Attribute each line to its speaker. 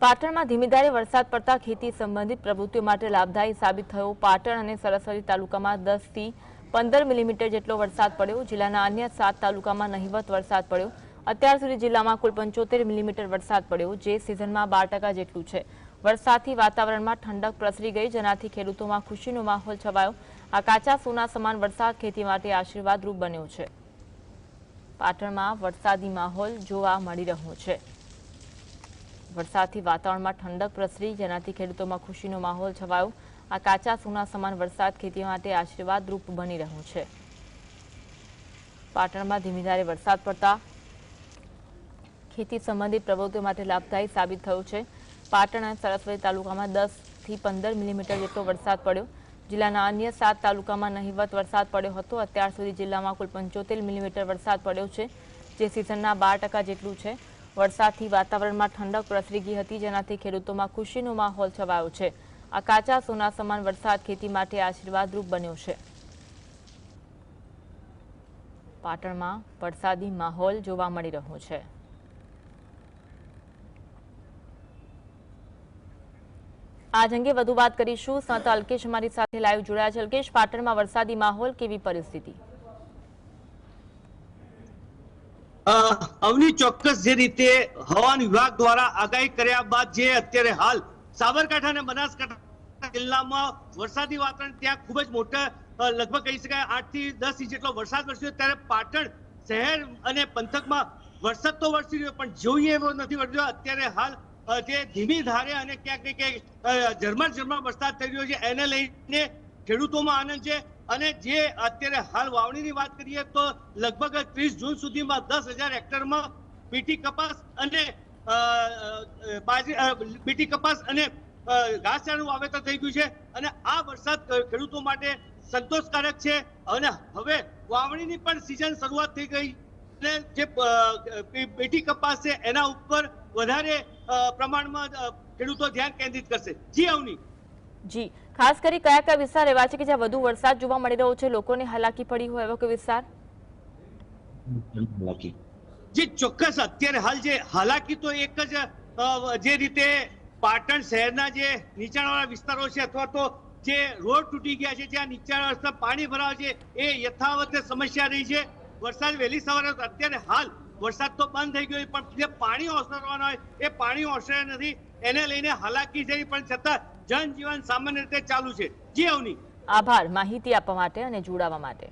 Speaker 1: પાટણમાં ધીમીધારે વરસાદ પડતા ખેતી સંબંધિત પ્રવૃત્તિઓ માટે લાભદાયી સાબિત થયો. પાટણ અને સરસ્વતી તાલુકામાં દસથી પંદર મિલીમીટર જેટલો વરસાદ પડ્યો. જિલ્લાના અન્ય સાત તાલુકામાં નહિવત વરસાદ પડ્યો. અત્યાર સુધી જિલ્લામાં કુલ પંચોતેર મિલીમીટર વરસાદ પડ્યો, જે સિઝનમાં બાર ટકા જેટલું છે. વરસાદથી વાતાવરણમાં ઠંડક પ્રસરી ગઈ, જેનાથી ખેડૂતોમાં ખુશીનો માહોલ છવાયો. આ કાચા સોના સમાન વરસાદ ખેતી માટે આશીર્વાદરૂપ બન્યો છે. પાટણમાં વરસાદી માહોલ જોવા મળી રહ્યો છે. વરસાદથી વાતાવરણમાં ઠંડક પ્રસરી, જેનાથી ખેડૂતોમાં ખુશીનો માહોલ છવાયો. આ કાચા સોના સમાન વરસાદ ખેતી માટે આશીર્વાદરૂપ બની રહ્યો છે. પાટણમાં ધીમીધારે વરસાદ પડતા ખેતી સંબંધિત પ્રવૃત્તિઓ માટે લાભદાયી સાબિત થયું છે. પાટણ અને સરસ્વતી તાલુકામાં દસથી પંદર મિલીમીટર જેટલો વરસાદ પડ્યો. જિલ્લાના અન્ય સાત તાલુકામાં નહિવત વરસાદ પડ્યો હતો. અત્યાર સુધી જિલ્લામાં કુલ પંચોતેર મિલીમીટર વરસાદ પડ્યો છે. જે સિઝનના બાર જેટલું છે. વરસાદથી વાતાવરણમાં ઠંડક પ્રસરી ગઈ હતી, જેનાથી ખેડૂતોમાં ખુશીનો માહોલ છવાયો છે. આ કાચા સોના સમાન વરસાદ ખેતી માટે આશીર્વાદરૂપ બન્યો છે. પાટણમાં વરસાદી માહોલ જોવા મળી રહ્યો છે. આજ અંગે વધુ વાત કરીશું. સંત અલ્કેશ અમારી સાથે લાઈવ જોડાયા છે. અલ્કેશ, પાટણમાં વરસાદી માહોલ કેવી પરિસ્થિતિ?
Speaker 2: અવની ચોક્કસ જે રીતે હવામાન વિભાગ દ્વારા આગાહી કર્યા બાદ જે અત્યારે હાલ સાબરકાંઠા અને બનાસકાંઠા જિલ્લામાં વરસાદી વાતાવરણ ત્યાં ખૂબ જ મોટા લગભગ કહી શકાય આઠથી દસ ઇંચ જેટલો વરસાદ વરસ્યો ત્યારે પાટણ શહેર અને પંથકમાં વરસાદ તો વરસી રહ્યો પણ જોઈએ એવો નથી વરસ્યો. અત્યારે હાલ જે ધીમી ધારે અને ક્યાંક ને ક્યાંક ઝરમર ઝરમર વરસાદ થઈ રહ્યો છે. એને લઈને ખેડૂતોમાં આનંદ છે. અને જે અત્યારે હાલ વાવણીની વાત કરીએ તો લગભગ ત્રીસ જૂન સુધીમાં દસ હજાર હેક્ટરમાં બીટી કપાસ અને બાજરી બીટી કપાસ અને ઘાસચારાનું વાવેતર થઈ ગયું છે અને આ વરસાદ ખેડૂતો માટે સંતોષકારક છે અને હવે વાવણીની પણ સિઝન શરૂઆત થઈ ગઈ અને જે બેટી કપાસ છે એના ઉપર વધારે પ્રમાણમાં ખેડૂતો ધ્યાન કેન્દ્રિત કરશે. જી, અવની.
Speaker 1: જી. ખાસ કરી કયા કયા વિસ્તાર એવા છે કે જ્યાં વધુ વરસાદ જોવા મળી રહ્યો છે? લોકોને હાલાકી પડી હોય એવો કોઈ વિસ્તાર?
Speaker 2: જે ચોક્કસ અત્યારે હાલ જે હાલાકી તો એક જ જે રીતે પાટણ શહેરના જે નીચાણવાળા વિસ્તારો છે અથવા તો જે રોડ તૂટી ગયા છે, જ્યાં નીચાણવાળા વિસ્તાર પાણી ભરાવા છે, એ યથાવત સમસ્યા રહી છે. વરસાદ વહેલી સવારે અત્યારે હાલ વરસાદ તો બંધ થઈ ગયો પણ જે પાણી ઓસરવાના હોય, એ પાણી ઓસરે નથી. એને લઈને હાલાકી છે પણ છતાં જનજીવન સામાન્ય રીતે ચાલુ છે. જી અવની.
Speaker 1: આભાર. માહિતી આપવા માટે અને જોડાવા માટે.